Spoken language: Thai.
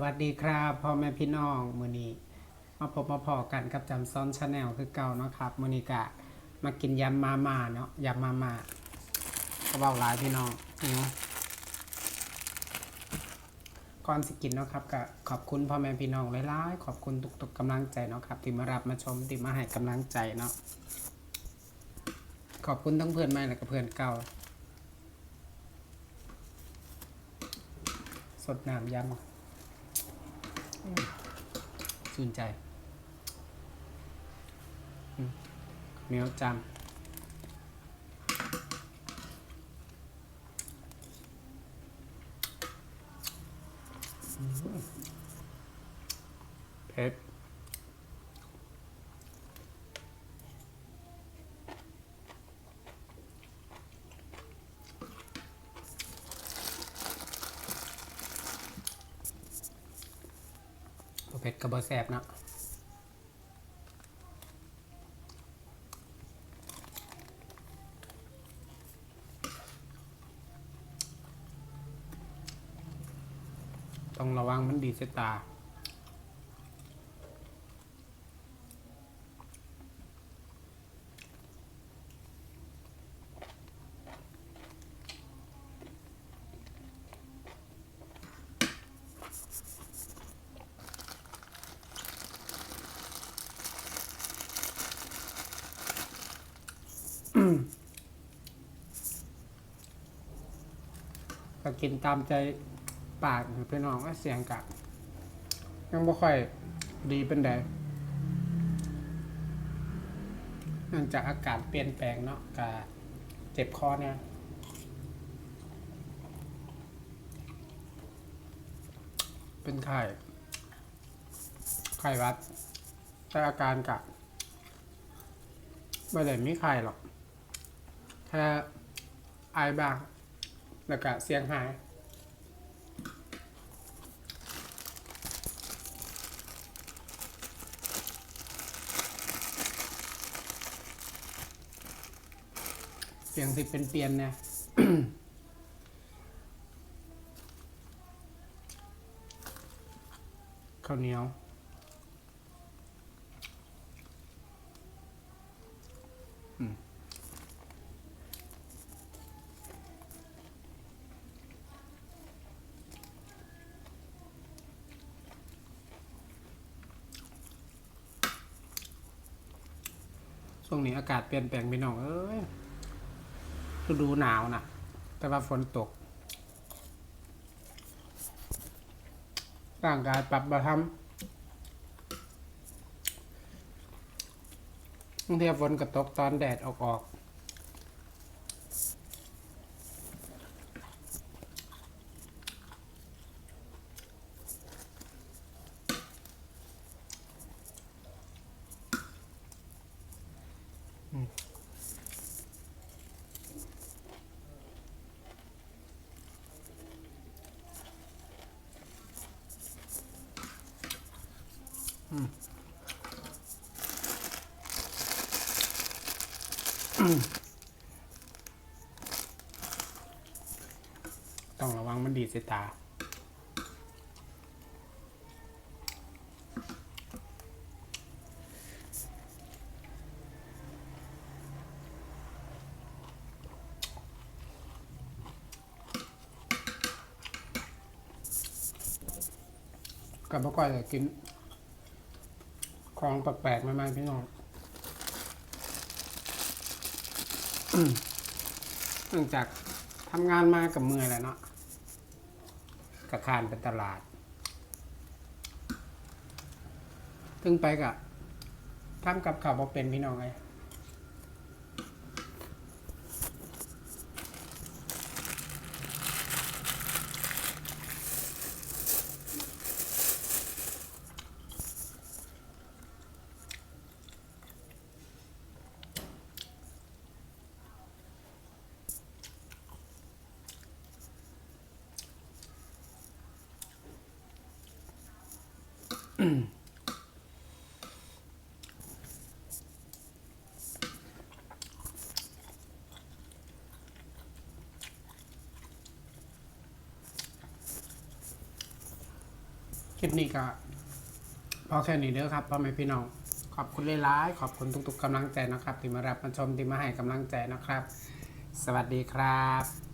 วัสดีครับพ่อแม่พี่น้องมือนี้มาพบมาพอกันกับจำซ้อนชาแนลคือเก่าเนาะครับมือนี้กะมากินยำมาม่าเนาะยำมาม่าก็เบาหลายพี่น้องหิวก่อนสิกินเนาะครับก็ขอบคุณพ่อแม่พี่น้องหลายๆขอบคุณทุกๆกำลังใจเนาะครับที่มารับมาชมที่มาให้กำลังใจเนาะขอบคุณทั้งเพื่อนใหม่และก็เพื่อนเก่าสดน้ำยำ ชื่นใจเมียวจำอืมเผ็ด เผ็ดกับบอแสบนะต้องระวังมันดีเสยตา ก็กินตามใจปากพี่น้องเสียงกะยังบ่ค่อยดีเป็นใดเนื่องจากอากาศเปลี่ยนแปลงเนาะกะเจ็บคอเนี่ยเป็นไข้ไข้วัด แต่อาการกะไม่ได้มีไข้หรอก แค่ไอายบ้าง แล้วก็เสียงหายเสียงสิเป็นเปลี่ยนนี่ยข้าวเหนียวอืม ช่วงนี้อากาศเปลี่ยนแปลงไปหน่องเอ้ยฤดูหนาวนะแต่ว่าฝนตก ร่างกายปรับมาทำบางทีฝนก็ตกตอนแดดออกออก ต้องระวังมันดีดใส่ตากับเมื่อก่อนจะกิน ของแปลกๆมาๆพี่น้องเนื่องจากทำงานมากับมือแหล้วเนาะกระคานเป็นตลาดถึงไปกะทำกับข่าวเป็นพี่น้องไง คลิปนี้ก็พอแค่นี้เด้อครับพ่อแม่พี่น้อง ขอบคุณหลายๆขอบคุณทุกๆกำลังใจนะครับ ที่มารับมาชมที่มาให้กำลังใจนะครับ สวัสดีครับ